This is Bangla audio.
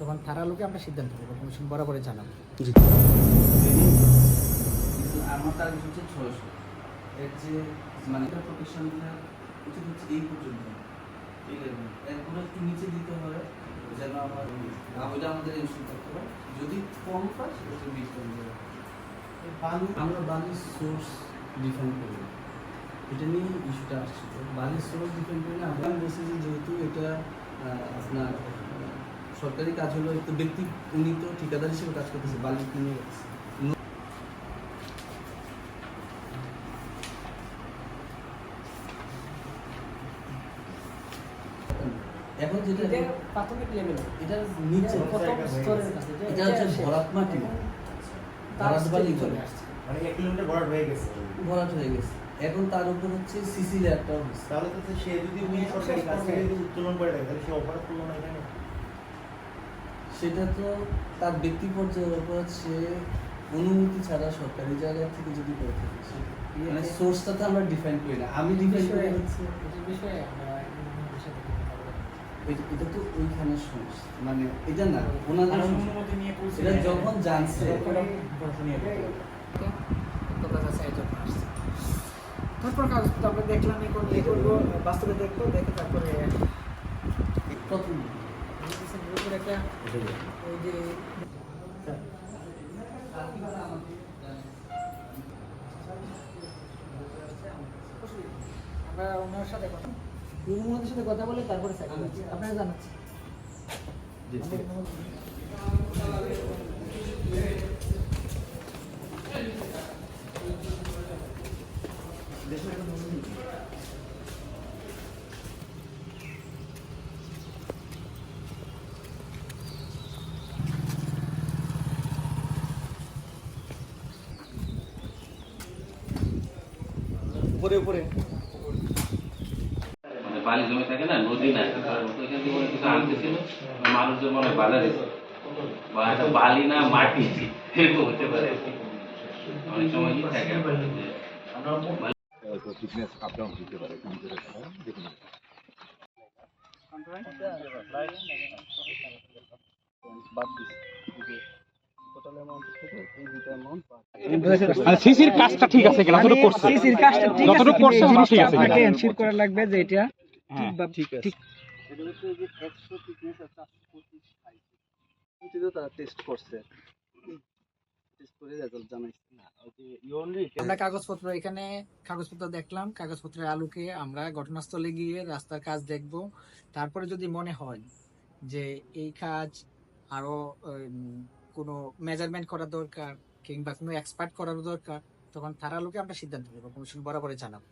তখন তারা লোকে আমরা সিদ্ধান্ত নেব কমিশন বরাবরে জানাব। জি। কিন্তু আমার টার্গেট হচ্ছে ছয়শো। এর যে মানে উচিত হচ্ছে এই পর্যন্ত। ঠিক আছে এরপরে একটু নিচে দিতে হয় যেন আমার আমাদের করতে হয় যদি কম পাই সেটা বিশ করতে হবে বালি আমরা বালির সোর্স ডিফাইন করি। এটা নিয়ে ইস্যুটা আসছে। বালির সোর্স ডিফাইন করি না আমরা বলছি যে যেহেতু এটা আপনার সরকারি কাজ হলো একটু ব্যক্তি উনি তো ঠিকাদার হিসেবে কাজ করতেছে বালি কিনে এখন যেটা প্রাথমিক লেভেলে এটা নিচে। প্রথম স্তরের কাছে এটা হচ্ছে ভরাট মাটি। তার ভরাট বালি চলে চলে মানে এক কিলোমিটার ভরাট হয়ে গেছে। ভরাট হয়ে গেছে। এখন তার উপর হচ্ছে সিসি লেয়ারটাও তাহলে তো সে যদি ওই সরকারি কাজ থেকে যদি উত্তোলন করে দেয় তাহলে সে অপরাধ করল না এখানে সেটা তো তার ব্যক্তি পর্যায়ের উপর সে অনুমতি ছাড়া সরকারি জায়গা থেকে যদি করে থাকে মানে সোর্সটা তো আমরা ডিফাইন করি না। আমি ডিফাইন করি হচ্ছে। এটা- তো ওইখানে সমস্যা মানে এটা না ওনাদের অনুমতি নিয়ে এটা যখন জানছে। তারপর কাগজপত্র আমরা দেখলাম এখন ইয়ে করব? বাস্তবে দেখব দেখে তারপরে প্রথম আমরা ওনার সাথে কথা ইউনিয়নের সাথে কথা বলে তারপরে আপনারা জানাচ্ছি উপরে উপরে। মানে বালি জমে থাকে না নদী না এখান থেকে কিছু আনতেছিল মানুষজন মনে বাধা দিচ্ছে বা এটা বালি না মাটি এরকম হতে পারে। অনেক সময় কি থাকে ফিটনেস আপ ডাউন দিতে পারে দেখুন। সিসির কাজটা ঠিক আছে কিনা? যতটুকু করছে। সিসির কাজটা ঠিক আছে যতটুকু করছে ঠিক আছে কিনা? এনশিওর করা লাগবে যে এটা ঠিক আছে। এটা হচ্ছে যে একশো thickness আর চারশো পঁচিশ height। এটিতেও তারা টেস্ট করছে। টেস্ট করে রেজাল্ট জানাইছে না। আমরা কাগজপত্র এখানে কাগজপত্র দেখলাম কাগজপত্রের আলোকে আমরা ঘটনাস্থলে গিয়ে রাস্তার কাজ দেখব। তারপরে যদি মনে হয় যে এই কাজ আরও কোনো মেজারমেন্ট করা দরকার কিংবা কোনো এক্সপার্ট করার দরকার, তখন তারা লোকে আমরা সিদ্ধান্ত নেব। কমিশন বরাবরে জানাব।